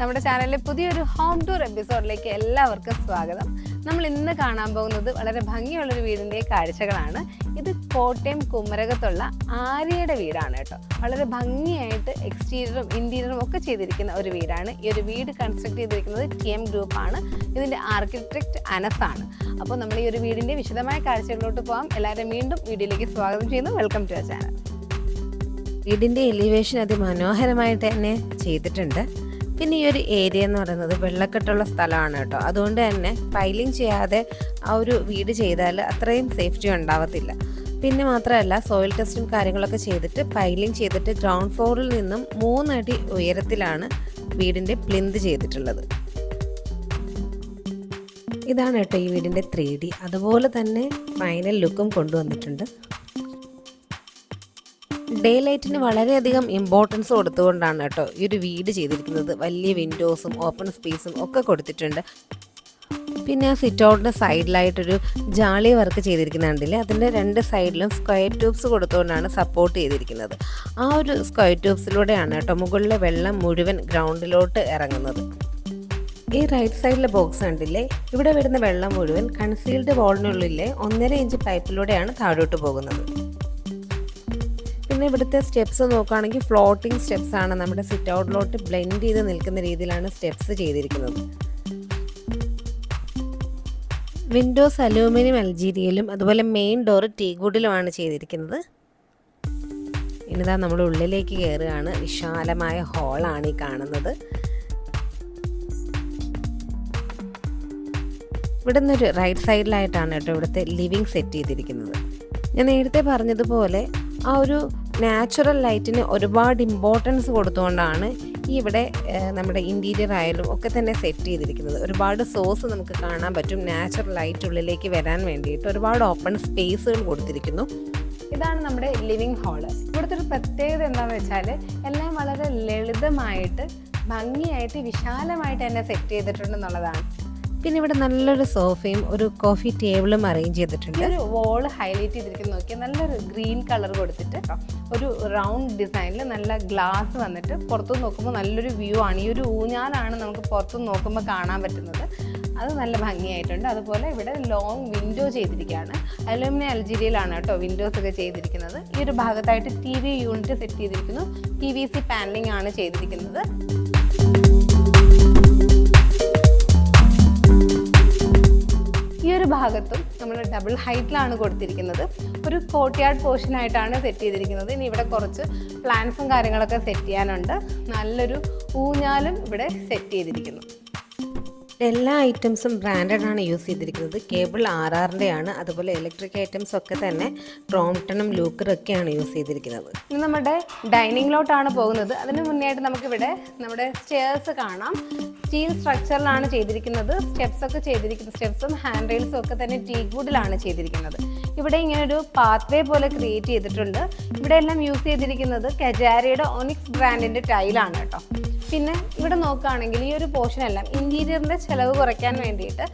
നമ്മുടെ ചാനലിലെ പുതിയൊരു ഹോം ടൂർ എപ്പിസോഡിലേക്ക് എല്ലാവർക്കും സ്വാഗതം. നമ്മൾ ഇന്ന് കാണാൻ പോകുന്നത് വളരെ ഭംഗിയുള്ളൊരു വീടിന്റെ കാഴ്ചകളാണ്. ഇത് കോട്ടയം കുമരകത്തുള്ള ആര്യയുടെ വീടാണ് കേട്ടോ. വളരെ ഭംഗിയായിട്ട് എക്സ്റ്റീരിയറും ഇന്റീരിയറും ഒക്കെ ചെയ്തിരിക്കുന്ന ഒരു വീടാണ്. ഈ ഒരു വീട് കൺസ്ട്രക്ട് ചെയ്തിരിക്കുന്നത് ടി എം ഗ്രൂപ്പാണ് ഇതിന്റെ ആർക്കിടെക്ട് അനസാണ് അപ്പോൾ നമ്മൾ ഈ ഒരു വീടിന്റെ വിശദമായ കാഴ്ചകളിലോട്ട് പോകാം എല്ലാവരും വീണ്ടും വീഡിയോയിലേക്ക് സ്വാഗതം ചെയ്യുന്നു. വെൽക്കം ടു ചാനൽ വീടിന്റെ എലിവേഷൻ അതിമനോഹരമായിട്ട് തന്നെ ചെയ്തിട്ടുണ്ട്. പിന്നെ ഈ ഒരു ഏരിയ എന്ന് പറയുന്നത് വെള്ളക്കെട്ടുള്ള സ്ഥലമാണ് കേട്ടോ. അതുകൊണ്ട് തന്നെ പൈലിംഗ് ചെയ്യാതെ ആ ഒരു വീട് ചെയ്താൽ അത്രയും സേഫ്റ്റി ഉണ്ടാവത്തില്ല. പിന്നെ മാത്രമല്ല സോയിൽ ടെസ്റ്റും കാര്യങ്ങളൊക്കെ ചെയ്തിട്ട് പൈലിംഗ് ചെയ്തിട്ട് ഗ്രൗണ്ട് ഫ്ലോറിൽ നിന്നും മൂന്നടി ഉയരത്തിലാണ് വീടിന്റെ പ്ലിന്ത് ചെയ്തിട്ടുള്ളത്. ഇതാണ് കേട്ടോ ഈ വീടിന്റെ ത്രീ ഡി അതുപോലെ തന്നെ ഫൈനൽ ലുക്കും കൊണ്ടുവന്നിട്ടുണ്ട്. ഡേ ലൈറ്റിന് വളരെയധികം ഇമ്പോർട്ടൻസ് കൊടുത്തുകൊണ്ടാണ് കേട്ടോ ഈ ഒരു വീട് ചെയ്തിരിക്കുന്നത്. വലിയ വിൻഡോസും ഓപ്പൺ സ്പേസും ഒക്കെ കൊടുത്തിട്ടുണ്ട്. പിന്നെ ആ സിറ്റ് ഔട്ടിന്റെ സൈഡിലായിട്ടൊരു ജാളി വർക്ക് ചെയ്തിരിക്കുന്നുണ്ടല്ലേ? അതിന്റെ രണ്ട് സൈഡിലും സ്ക്വയർ ട്യൂബ്സ് കൊടുത്തുകൊണ്ടാണ് സപ്പോർട്ട് ചെയ്തിരിക്കുന്നത്. ആ ഒരു സ്ക്വയർ ട്യൂബ്സിലൂടെയാണ് കേട്ടോ മുകളിലെ വെള്ളം മുഴുവൻ ഗ്രൗണ്ടിലോട്ട് ഇറങ്ങുന്നത്. ഈ റൈറ്റ് സൈഡിലെ ബോക്സ് കണ്ടില്ലേ? ഇവിടെ വരുന്ന വെള്ളം മുഴുവൻ കൺസീൽഡ് വാളിനുള്ളിലെ ഒന്നര ഇഞ്ച് പൈപ്പിലൂടെയാണ് താഴോട്ട് പോകുന്നത്. പിന്നെ ഇവിടുത്തെ സ്റ്റെപ്സ് നോക്കുകയാണെങ്കിൽ ഫ്ലോട്ടിംഗ് സ്റ്റെപ്സ് ആണ് നമ്മുടെ സിറ്റ് ഔട്ടിലോട്ട് ബ്ലെൻഡ് ചെയ്ത് നിൽക്കുന്ന രീതിയിലാണ് സ്റ്റെപ്സ് ചെയ്തിരിക്കുന്നത്. വിൻഡോസ് അലൂമിനിയം അൽജീരിയയിലും അതുപോലെ മെയിൻ ഡോർ ടീഗുഡിലുമാണ് ചെയ്തിരിക്കുന്നത്. ഇനിതാ നമ്മൾ ഉള്ളിലേക്ക് കയറുകയാണ് വിശാലമായ ഹോളാണ് ഈ കാണുന്നത്. ഇവിടെ നിന്നൊരു റൈറ്റ് സൈഡിലായിട്ടാണ് കേട്ടോ ഇവിടുത്തെ ലിവിങ് സെറ്റ് ചെയ്തിരിക്കുന്നത്. ഞാൻ നേരത്തെ പറഞ്ഞതുപോലെ ആ ഒരു നാച്ചുറൽ ലൈറ്റിന് ഒരുപാട് ഇമ്പോർട്ടൻസ് കൊടുത്തുകൊണ്ടാണ് ഇവിടെ നമ്മുടെ ഇന്റീരിയർ ആയാലും ഒക്കെ തന്നെ സെറ്റ് ചെയ്തിരിക്കുന്നത്. ഒരുപാട് സോഴ്സ് നമുക്ക് കാണാൻ പറ്റും. നാച്ചുറൽ ലൈറ്റ് ഉള്ളിലേക്ക് വരാൻ വേണ്ടിയിട്ട് ഒരുപാട് ഓപ്പൺ സ്പേസുകൾ കൊടുത്തിരിക്കുന്നു. ഇതാണ് നമ്മുടെ ലിവിങ് ഹാൾ ഇവിടുത്തെ ഒരു പ്രത്യേകത എന്താണെന്ന് വെച്ചാൽ എല്ലാം വളരെ ലളിതമായിട്ട് ഭംഗിയായിട്ട് വിശാലമായിട്ട് തന്നെ സെറ്റ് ചെയ്തിട്ടുണ്ടെന്നുള്ളതാണ് പിന്നെ ഇവിടെ നല്ലൊരു സോഫയും ഒരു കോഫി ടേബിളും അറേഞ്ച് ചെയ്തിട്ടുണ്ട്. ഒരു വോൾ ഹൈലൈറ്റ് ചെയ്തിരിക്കുന്ന നോക്കിയാൽ നല്ലൊരു ഗ്രീൻ കളർ കൊടുത്തിട്ട് ഒരു റൗണ്ട് ഡിസൈനിൽ നല്ല ഗ്ലാസ് വന്നിട്ട് പുറത്തു നോക്കുമ്പോൾ നല്ലൊരു വ്യൂ ആണ്. ഈ ഒരു ഊഞ്ഞാലാണ് നമുക്ക് പുറത്തു നോക്കുമ്പോൾ കാണാൻ പറ്റുന്നത്. അത് നല്ല ഭംഗിയായിട്ടുണ്ട്. അതുപോലെ ഇവിടെ ലോങ് വിൻഡോ ചെയ്തിരിക്കുകയാണ്. അലുമിനിയ അൽജീരിയയിലാണ് കേട്ടോ വിൻഡോസ് ഒക്കെ ചെയ്തിരിക്കുന്നത്. ഈ ഒരു ഭാഗത്തായിട്ട് ടി വി യൂണിറ്റ് സെറ്റ് ചെയ്തിരിക്കുന്നു. ടി വി സി പാനലിംഗ് ആണ് ചെയ്തിരിക്കുന്നത്. ഭാഗത്തും നമ്മൾ ഡബിൾ ഹൈറ്റിലാണ് കൊടുത്തിരിക്കുന്നത്. ഒരു കോട്ടിയാർഡ് പോർഷൻ ആയിട്ടാണ് സെറ്റ് ചെയ്തിരിക്കുന്നത്. ഇനി ഇവിടെ കുറച്ച് പ്ലാന്റ്സും കാര്യങ്ങളൊക്കെ സെറ്റ് ചെയ്യാനുണ്ട്. നല്ലൊരു ഊഞ്ഞാലും ഇവിടെ സെറ്റ് ചെയ്തിരിക്കുന്നു. എല്ലാ ഐറ്റംസും ബ്രാൻഡഡ് ആണ് യൂസ് ചെയ്തിരിക്കുന്നത്. കേബിൾ ആർ ആറിന്റെ ആണ് അതുപോലെ ഇലക്ട്രിക് ഐറ്റംസ് ഒക്കെ തന്നെ ക്രോംപ്ടണും ലൂക്കറും ഒക്കെയാണ് യൂസ് ചെയ്തിരിക്കുന്നത്. ഇനി നമ്മുടെ ഡൈനിങ്ങിലോട്ടാണ് പോകുന്നത്. അതിന് മുന്നേ ആയിട്ട് നമുക്കിവിടെ നമ്മുടെ സ്റ്റെയർസ് കാണാം. സ്റ്റീൽ സ്ട്രക്ചറിലാണ് ചെയ്തിരിക്കുന്നത്. സ്റ്റെപ്സ് ഒക്കെ ചെയ്തിരിക്കുന്നത്. സ്റ്റെപ്സും ഹാൻഡ് റെയിൽസും ഒക്കെ തന്നെ ടീ ഗുഡിലാണ് ചെയ്തിരിക്കുന്നത്. ഇവിടെ ഇങ്ങനെ ഒരു പാത്വേ പോലെ ക്രിയേറ്റ് ചെയ്തിട്ടുണ്ട്. ഇവിടെ എല്ലാം യൂസ് ചെയ്തിരിക്കുന്നത് കജാരിയുടെ ഒനിക്സ് ബ്രാൻഡിന്റെ ടൈലാണ് കേട്ടോ. പിന്നെ ഇവിടെ നോക്കുകയാണെങ്കിൽ ഈ ഒരു പോർഷൻ എല്ലാം ഇന്റീരിയറിന്റെ ചിലവ് കുറയ്ക്കാൻ വേണ്ടിയിട്ട്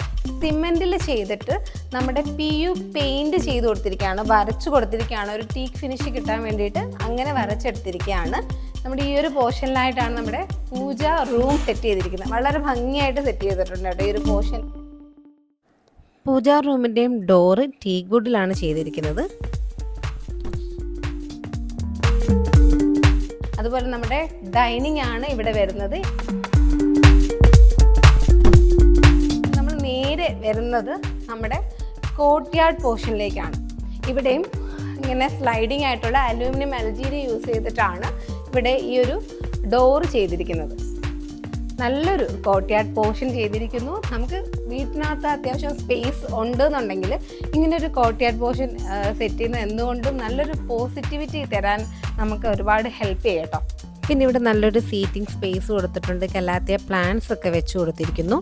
സിമെന്റിൽ ചെയ്തിട്ട് നമ്മുടെ പി യു പെയിന്റ് ചെയ്ത് കൊടുത്തിരിക്കുകയാണ് വരച്ചു കൊടുത്തിരിക്കുകയാണ് ഒരു ടീക്ക് ഫിനിഷ് കിട്ടാൻ വേണ്ടിയിട്ട് അങ്ങനെ വരച്ചെടുത്തിരിക്കുകയാണ്. നമ്മുടെ ഈ ഒരു പോർഷനിലായിട്ടാണ് നമ്മുടെ പൂജ റൂം സെറ്റ് ചെയ്തിരിക്കുന്നത്. വളരെ ഭംഗിയായിട്ട് സെറ്റ് ചെയ്തിട്ടുണ്ട് കേട്ടോ ഈ ഒരു പോർഷൻ പൂജാ റൂമിന്റെയും ഡോറ് ടീ ഗുഡിലാണ് ചെയ്തിരിക്കുന്നത്. അതുപോലെ നമ്മുടെ ഡൈനിങ് ആണ് ഇവിടെ വരുന്നത്. നമ്മൾ നേരെ വരുന്നത് നമ്മുടെ കോട്ട്യാർഡ് പോർഷനിലേക്കാണ് ഇവിടെയും ഇങ്ങനെ സ്ലൈഡിംഗ് ആയിട്ടുള്ള അലൂമിനിയം അൽജീരി യൂസ് ചെയ്തിട്ടാണ് ഇവിടെ ഈ ഒരു ഡോർ ചെയ്തിരിക്കുന്നത്. നല്ലൊരു കോർട്ട്യാർഡ് പോർഷൻ ചെയ്തിരിക്കുന്നു. നമുക്ക് വീട്ടിനകത്ത് അത്യാവശ്യം സ്പേസ് ഉണ്ട് എന്നുണ്ടെങ്കിൽ ഇങ്ങനെ ഒരു കോർട്ട്യാർഡ് പോർഷൻ സെറ്റ് ചെയ്യുന്നത് എന്തുകൊണ്ടും നല്ലൊരു പോസിറ്റിവിറ്റി തരാൻ നമുക്ക് ഒരുപാട് ഹെൽപ്പ് ചെയ്യും കേട്ടോ പിന്നെ ഇവിടെ നല്ലൊരു സീറ്റിംഗ് സ്പേസ് കൊടുത്തിട്ടുണ്ട്. കലാത്തിയ പ്ലാന്റ്സ് ഒക്കെ വെച്ച് കൊടുത്തിരിക്കുന്നു.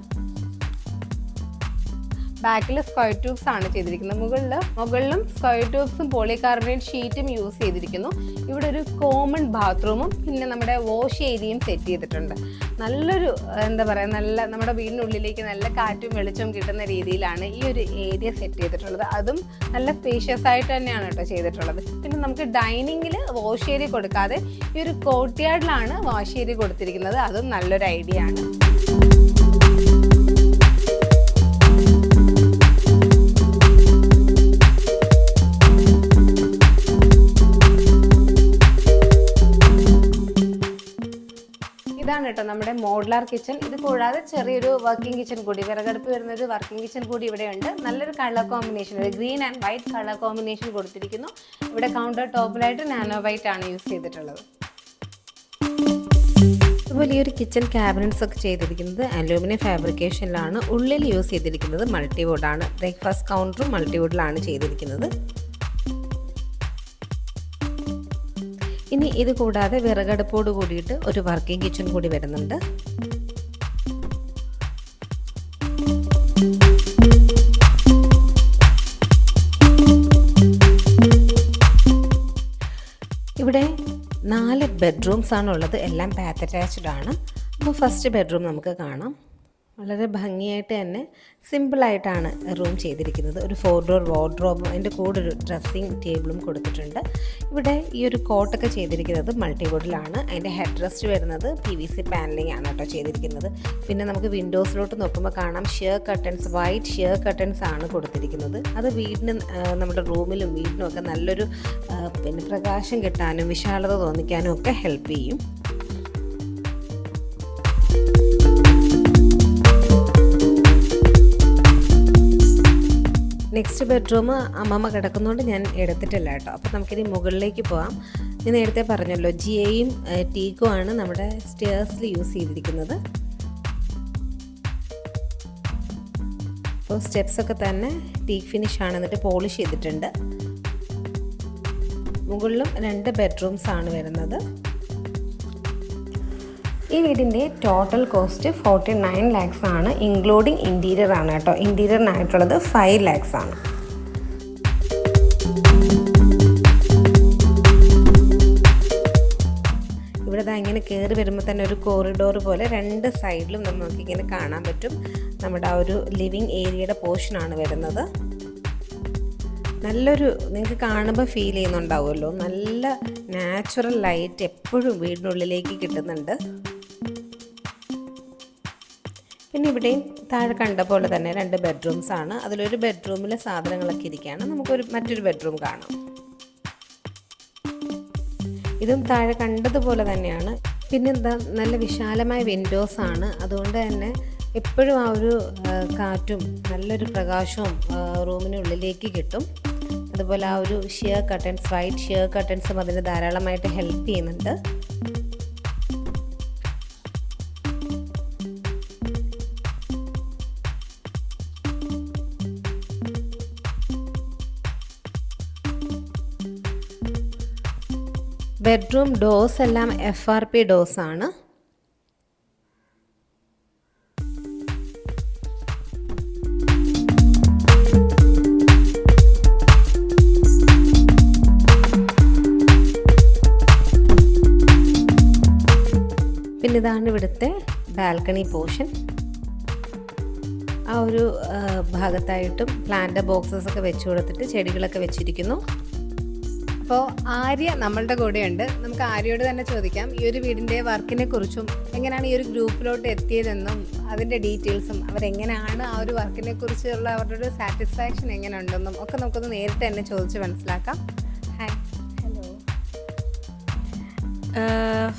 ബാക്കിൽ സ്ക്വയർ ട്യൂബ്സ് ആണ് ചെയ്തിരിക്കുന്നത്. മുകളിൽ മുകളിലും സ്ക്വയർ ട്യൂബ്സും പോളികാർബണേറ്റ് ഷീറ്റും യൂസ് ചെയ്തിരിക്കുന്നു. ഇവിടെ ഒരു കോമൺ ബാത്റൂമും പിന്നെ നമ്മുടെ വാഷ് ഏരിയയും സെറ്റ് ചെയ്തിട്ടുണ്ട്. നല്ലൊരു എന്താ പറയുക നല്ല നമ്മുടെ വീടിനുള്ളിലേക്ക് നല്ല കാറ്റും വെളിച്ചവും കിട്ടുന്ന രീതിയിലാണ് ഈ ഒരു ഏരിയ സെറ്റ് ചെയ്തിട്ടുള്ളത്. അതും നല്ല സ്പേഷ്യസ് ആയിട്ട് തന്നെയാണ് കേട്ടോ ചെയ്തിട്ടുള്ളത്. പിന്നെ നമുക്ക് ഡൈനിങ്ങിൽ വാഷ് ഏരിയ കൊടുക്കാതെ ഈ ഒരു കോട്ട്യാർഡിലാണ് വാഷ് ഏരിയ കൊടുത്തിരിക്കുന്നത്. അതും നല്ലൊരു ഐഡിയ ആണ്. കേട്ടോ നമ്മുടെ മോഡുലാർ കിച്ചൺ. ഇത് കൂടാതെ ചെറിയൊരു വർക്കിംഗ് കിച്ചൺ കൂടി വിറകടുപ്പ് വരുന്ന ഒരു വർക്കിംഗ് കിച്ചൺ കൂടി ഇവിടെയുണ്ട്. നല്ലൊരു colour combination green and white colour combination കൊടുത്തിരിക്കുന്നു. ഇവിടെ കൗണ്ടർ ടോപ്പിലായിട്ട് നാനോ വൈറ്റ് ആണ് യൂസ് ചെയ്തിട്ടുള്ളത്. അതുപോലെ ഈ ഒരു കിച്ചൺ ക്യാബിനറ്റ്സ് ഒക്കെ ചെയ്തിരിക്കുന്നത് അലൂമിനിയം ഫാബ്രിക്കേഷനിലാണ് ഉള്ളിൽ യൂസ് ചെയ്തിരിക്കുന്നത് മൾട്ടിവുഡാണ് ബ്രേക്ക്ഫാസ്റ്റ് കൗണ്ടറും മൾട്ടിവുഡിലാണ് ചെയ്തിരിക്കുന്നത്. ഇനി ഇത് കൂടാതെ വിറകടുപ്പോട് കൂടിയിട്ട് ഒരു വർക്കിംഗ് കിച്ചൺ കൂടി വരുന്നുണ്ട്. ഇവിടെ നാല് ബെഡ്റൂംസ് ആണുള്ളത്. എല്ലാം പാത്ത് അറ്റാച്ച്ഡ് ആണ്. അപ്പോൾ ഫസ്റ്റ് ബെഡ്റൂം നമുക്ക് കാണാം. വളരെ ഭംഗിയായിട്ട് തന്നെ സിമ്പിളായിട്ടാണ് റൂം ചെയ്തിരിക്കുന്നത്. ഒരു ഫോർ ഡോർ വാർഡ്രോബും അതിന്റെ കൂടെ ഒരു ഡ്രസ്സിങ് ടേബിളും കൊടുത്തിട്ടുണ്ട്. ഇവിടെ ഈ ഒരു കോട്ടൊക്കെ ചെയ്തിരിക്കുന്നത് മൾട്ടിവുഡിലാണ് അതിന്റെ ഹെഡ് റെസ്റ്റ് വരുന്നത് പി വി സി പാനലിംഗ് ആണ് കേട്ടോ ചെയ്തിരിക്കുന്നത്. പിന്നെ നമുക്ക് വിൻഡോസിലോട്ട് നോക്കുമ്പോൾ കാണാം sheer curtains white sheer curtains ആണ് കൊടുത്തിരിക്കുന്നത്. അത് വീടിന് നമ്മുടെ റൂമിലും വീടിനും ഒക്കെ നല്ലൊരു പിന്നെ പ്രകാശം കിട്ടാനും വിശാലത തോന്നിക്കാനും ഒക്കെ ഹെൽപ്പ് ചെയ്യും. നെക്സ്റ്റ് ബെഡ്റൂം അമ്മമ്മ കിടക്കുന്നതുകൊണ്ട് ഞാൻ എടുത്തിട്ടില്ല കേട്ടോ. അപ്പോൾ നമുക്കിനി മുകളിലേക്ക് പോകാം ഞാൻ നേരത്തെ പറഞ്ഞല്ലോ ജിയയും ടീക്കും ആണ് നമ്മുടെ സ്റ്റേഴ്സിൽ യൂസ് ചെയ്തിരിക്കുന്നത്. അപ്പോൾ സ്റ്റെപ്സൊക്കെ തന്നെ ടീക്ക് ഫിനിഷ് ആണ് എന്നിട്ട് പോളിഷ് ചെയ്തിട്ടുണ്ട്. മുകളിലും രണ്ട് ബെഡ്റൂംസ് ആണ് വരുന്നത്. ഈ വീടിന്റെ total cost forty nine lakhs ആണ്. ഇൻക്ലൂഡിങ് ഇന്റീരിയർ ആണ് കേട്ടോ. ഇന്റീരിയറിനായിട്ടുള്ളത് ഫൈവ് ലാക്സ് ആണ്. ഇവിടെ ദാ ഇങ്ങനെ കയറി വരുമ്പോൾ തന്നെ ഒരു കോറിഡോർ പോലെ രണ്ട് സൈഡിലും നമുക്ക് ഇങ്ങനെ കാണാൻ പറ്റും. നമ്മുടെ ആ ഒരു ലിവിങ് ഏരിയയുടെ പോർഷനാണ് വരുന്നത്. നല്ലൊരു നിങ്ങൾക്ക് കാണുമ്പോൾ ഫീൽ ചെയ്യുന്നുണ്ടാവുമല്ലോ. നല്ല നാച്ചുറൽ ലൈറ്റ് എപ്പോഴും വീടിനുള്ളിലേക്ക് കിട്ടുന്നുണ്ട്. പിന്നെ ഇവിടെയും താഴെ കണ്ട പോലെ തന്നെ രണ്ട് ബെഡ്റൂംസ് ആണ്. അതിലൊരു ബെഡ്റൂമിൽ സാധനങ്ങളൊക്കെ ഇരിക്കുകയാണ് നമുക്കൊരു മറ്റൊരു ബെഡ്റൂം കാണാം. ഇതും താഴെ കണ്ടതുപോലെ തന്നെയാണ്. പിന്നെ എന്താ നല്ല വിശാലമായ വിൻഡോസ് ആണ്. അതുകൊണ്ട് തന്നെ എപ്പോഴും ആ ഒരു കാറ്റും നല്ലൊരു പ്രകാശവും റൂമിനുള്ളിലേക്ക് കിട്ടും. അതുപോലെ ആ ഒരു ഷിയർ കട്ടൻസ് വൈറ്റ് ഷിയർ കട്ടൻസും അതിന് ധാരാളമായിട്ട് ഹെൽപ്പ് ചെയ്യുന്നുണ്ട്. ബെഡ്റൂം ഡോസ് എല്ലാം എഫ് ആർ പി ഡോസ് ആണ്. പിന്നെ ഇതാണ് ഇവിടുത്തെ ബാൽക്കണി പോർഷൻ. ആ ഒരു ഭാഗത്തായിട്ടും പ്ലാന്റ് ബോക്സസ് ഒക്കെ വെച്ച് കൊടുത്തിട്ട് ചെടികളൊക്കെ വെച്ചിരിക്കുന്നു. അപ്പോൾ ആര്യ നമ്മളുടെ കൂടെയുണ്ട്. നമുക്ക് ആര്യയോട് തന്നെ ചോദിക്കാം. ഈ ഒരു വീടിന്റെ വർക്കിനെ കുറിച്ചും എങ്ങനെയാണ് ഈ ഒരു ഗ്രൂപ്പിലോട്ട് എത്തിയതെന്നും അതിന്റെ ഡീറ്റെയിൽസും അവരെങ്ങനെയാണ് ആ ഒരു വർക്കിനെ കുറിച്ചുള്ള അവരുടെ ഒരു സാറ്റിസ്ഫാക്ഷൻ എങ്ങനെ ഉണ്ടെന്നും ഒക്കെ നമുക്കൊന്ന് നേരിട്ട് തന്നെ ചോദിച്ച് മനസ്സിലാക്കാം. ഹായ്. ഹലോ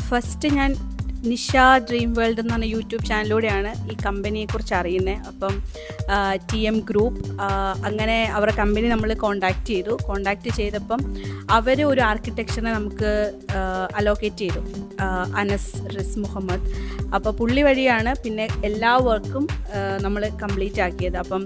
ഫസ്റ്റ് ഞാൻ നിഷ ഡ്രീം വേൾഡ് എന്ന് പറഞ്ഞ യൂട്യൂബ് ചാനലിലൂടെയാണ് ഈ കമ്പനിയെക്കുറിച്ച് അറിയുന്നത്. അപ്പം ടി എം ഗ്രൂപ്പ് അങ്ങനെ അവരുടെ കമ്പനി നമ്മൾ കോണ്ടാക്ട് ചെയ്തു. കോണ്ടാക്ട് ചെയ്തപ്പം അവർ ഒരു ആർക്കിടെക്ചറിനെ നമുക്ക് അലോക്കേറ്റ് ചെയ്തു. അനസ് റിസ് മുഹമ്മദ്. അപ്പോൾ പുള്ളി വഴിയാണ് പിന്നെ എല്ലാ വർക്കും നമ്മൾ കംപ്ലീറ്റ് ആക്കിയത്. അപ്പം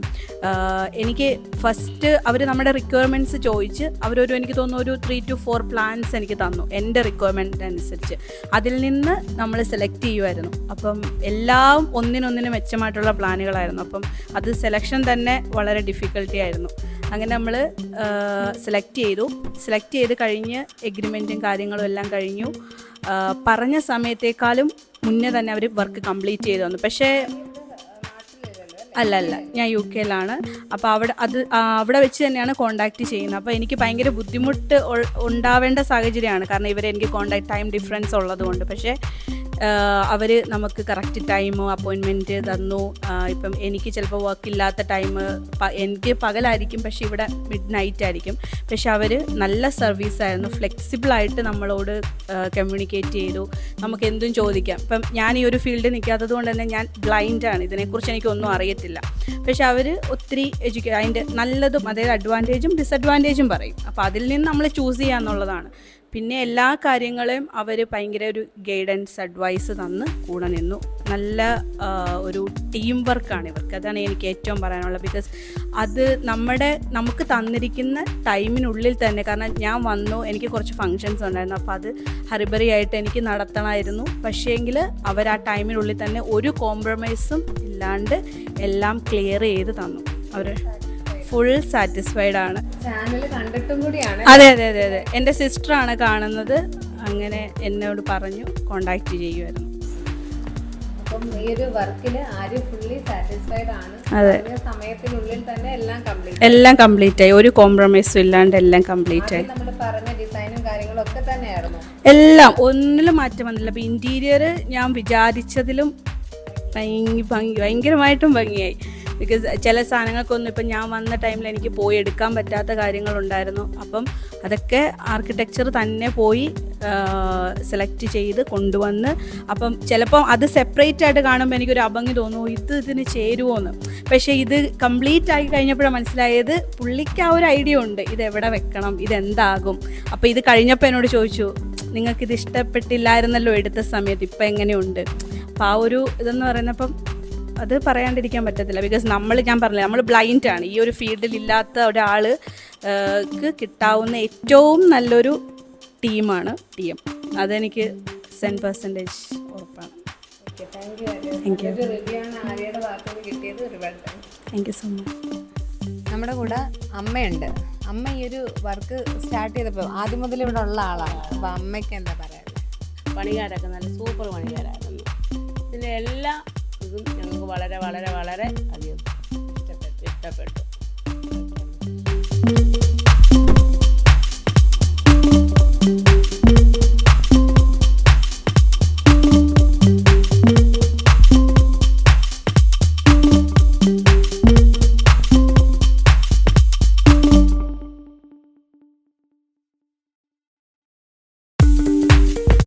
എനിക്ക് ഫസ്റ്റ് അവർ നമ്മുടെ റിക്വയർമെന്റ്സ് ചോദിച്ച് അവരൊരു എനിക്ക് തോന്നുന്നു ഒരു ത്രീ ടു ഫോർ പ്ലാൻസ് എനിക്ക് തന്നു. എന്റെ റിക്വയർമെന്റ് അനുസരിച്ച്. അതിൽ നിന്ന് നമ്മൾ സെലക്ട് ചെയ്യുമായിരുന്നു അപ്പം എല്ലാം ഒന്നിനൊന്നിന് മെച്ചമായിട്ടുള്ള പ്ലാനുകളായിരുന്നു. അപ്പം അത് സെലക്ഷൻ തന്നെ വളരെ ഡിഫിക്കൽട്ടി ആയിരുന്നു അങ്ങനെ നമ്മൾ സെലക്ട് ചെയ്തു. സെലക്ട് ചെയ്ത് കഴിഞ്ഞ് എഗ്രിമെന്റും കാര്യങ്ങളും എല്ലാം കഴിഞ്ഞു. പറഞ്ഞ സമയത്തേക്കാളും മുന്നേ തന്നെ അവർ വർക്ക് കംപ്ലീറ്റ് ചെയ്തു തന്നു. പക്ഷേ അല്ല അല്ല. ഞാൻ യു കെയിലാണ് അപ്പോൾ അവിടെ അത് അവിടെ വെച്ച് തന്നെയാണ് കോണ്ടാക്ട് ചെയ്യുന്നത്. അപ്പോൾ എനിക്ക് ഭയങ്കര ബുദ്ധിമുട്ട് ഉണ്ടാവേണ്ട സാഹചര്യമാണ്. കാരണം ഇവരെ എനിക്ക് കോണ്ടാക്ട് ടൈം ഡിഫറൻസ് ഉള്ളതുകൊണ്ട്. പക്ഷേ അവർ നമുക്ക് കറക്റ്റ് ടൈം അപ്പോയിൻമെന്റ് തന്നു. ഇപ്പം എനിക്ക് ചിലപ്പോൾ വർക്ക് ഇല്ലാത്ത ടൈം എനിക്ക് പകലായിരിക്കും പക്ഷേ ഇവിടെ മിഡ് നൈറ്റ് ആയിരിക്കും. പക്ഷെ അവർ നല്ല സർവീസ് സർവീസായിരുന്നു ഫ്ലെക്സിബിളായിട്ട് നമ്മളോട് കമ്മ്യൂണിക്കേറ്റ് ചെയ്തു. നമുക്ക് എന്തും ചോദിക്കാം. ഇപ്പം ഞാൻ ഈ ഒരു ഫീൽഡ് നിൽക്കാത്തത് കൊണ്ട് തന്നെ ഞാൻ ബ്ലൈൻഡാണ് ഇതിനെക്കുറിച്ച് എനിക്കൊന്നും അറിയത്തില്ല. പക്ഷെ അവർ ഒത്തിരി എഡ്യൂക്കേ അതിന്റെ നല്ലതും അതായത് അഡ്വാന്റേജും ഡിസഡ്വാന്റേജും പറയും. അപ്പോൾ അതിൽ നിന്ന് നമ്മൾ ചൂസ് ചെയ്യാന്നുള്ളതാണ്. പിന്നെ എല്ലാ കാര്യങ്ങളെയും അവർ ഭയങ്കര ഒരു ഗൈഡൻസ് അഡ്വൈസ് തന്ന് കൂടെ നിന്നു. നല്ല ഒരു ടീം വർക്കാണ് ഇവർക്ക്. അതാണ് എനിക്ക് ഏറ്റവും പറയാനുള്ളത്. ബിക്കോസ് അത് നമ്മുടെ നമുക്ക് തന്നിരിക്കുന്ന ടൈമിനുള്ളിൽ തന്നെ കാരണം ഞാൻ വന്നു എനിക്ക് കുറച്ച് ഫങ്ഷൻസ് ഉണ്ടായിരുന്നു. അപ്പോൾ അത് ഹറിബറി ആയിട്ട് എനിക്ക് നടത്തണമായിരുന്നു. പക്ഷേങ്കിൽ അവർ ആ ടൈമിനുള്ളിൽ തന്നെ ഒരു കോംപ്രമൈസും ഇല്ലാണ്ട് എല്ലാം ക്ലിയർ ചെയ്ത് തന്നു. അവർ ഫുൾ സാറ്റിസ്ഫൈഡ് ആണ്. അതെ അതെ അതെ അതെ. സിസ്റ്റർ ആണ് കാണുന്നത്. അങ്ങനെ എന്നോട് പറഞ്ഞു കോണ്ടാക്ട് ചെയ്യുമായിരുന്നു അപ്പം ഈ ഒരു വർക്കിൽ ആര് ഫുള്ളി സാറ്റിസ്ഫൈഡ് ആണ്? സമയത്തിനുള്ളിൽ തന്നെ എല്ലാം കംപ്ലീറ്റ് എല്ലാം കംപ്ലീറ്റ് ആയി. ഒരു കോംപ്രമൈസും ഇല്ലാണ്ട് എല്ലാം കംപ്ലീറ്റ് ആയി. നമ്മൾ പറഞ്ഞ ഡിസൈനും കാര്യങ്ങളും ഒക്കെ തന്നെയായിരുന്നു. എല്ലാം ഒന്നിലും മാറ്റം വന്നില്ല. ഇന്റീരിയർ ഞാൻ വിചാരിച്ചതിലും ഭംഗി ഭംഗി ഭയങ്കരമായിട്ടും ഭംഗിയായി. ബിക്കോസ് ചില സാധനങ്ങൾക്കൊന്നും ഇപ്പം ഞാൻ വന്ന ടൈമിൽ എനിക്ക് പോയി എടുക്കാൻ പറ്റാത്ത കാര്യങ്ങളുണ്ടായിരുന്നു. അപ്പം അതൊക്കെ ആർക്കിടെക്ചർ തന്നെ പോയി സെലക്ട് ചെയ്ത് കൊണ്ടുവന്ന് അപ്പം ചിലപ്പം അത് സെപ്പറേറ്റ് ആയിട്ട് കാണുമ്പോൾ എനിക്കൊരു അഭംഗി തോന്നുന്നു ഇത് ഇതിന് ചേരുമോ എന്ന് പക്ഷേ ഇത് കംപ്ലീറ്റ് ആയി കഴിഞ്ഞപ്പോഴാണ് മനസ്സിലായത് പുള്ളിക്ക് ആ ഒരു ഐഡിയ ഉണ്ട് ഇത് എവിടെ വെക്കണം ഇതെന്താകും അപ്പം ഇത് കഴിഞ്ഞപ്പോൾ എന്നോട് ചോദിച്ചു നിങ്ങൾക്കിത് ഇഷ്ടപ്പെട്ടില്ലായിരുന്നല്ലോ എടുത്ത സമയത്ത് ഇപ്പം എങ്ങനെയുണ്ട്? അപ്പോൾ ആ ഒരു ഇതെന്ന് പറയുന്നപ്പം അത് പറയാണ്ടിരിക്കാൻ പറ്റത്തില്ല. ബിക്കോസ് നമ്മൾ ഞാൻ പറഞ്ഞില്ല നമ്മൾ ബ്ലൈൻഡ് ആണ്. ഈ ഒരു ഫീൽഡിൽ ഇല്ലാത്ത ഒരാൾ കിട്ടാവുന്ന ഏറ്റവും നല്ലൊരു ടീമാണ് ടി എം അതെനിക്ക് സെൻ പെർസെന്റേജ് ഉറപ്പാണ്. Thank you thank you so much നമ്മുടെ കൂടെ അമ്മയുണ്ട്. അമ്മ ഈ ഒരു വർക്ക് സ്റ്റാർട്ട് ചെയ്തപ്പോൾ ആദ്യം മുതൽ ഇവിടെ ഉള്ള ആളാണ്. അപ്പോൾ അമ്മയ്ക്ക് എന്താ പറയുക പണിക്കാരൊക്കെ നല്ല സൂപ്പർ പണിക്കാരായിരുന്നു. ഇതിന്റെ എല്ലാ ഞങ്ങൾക്ക് വളരെ വളരെ വളരെ അധികം ഇഷ്ടപ്പെട്ടു.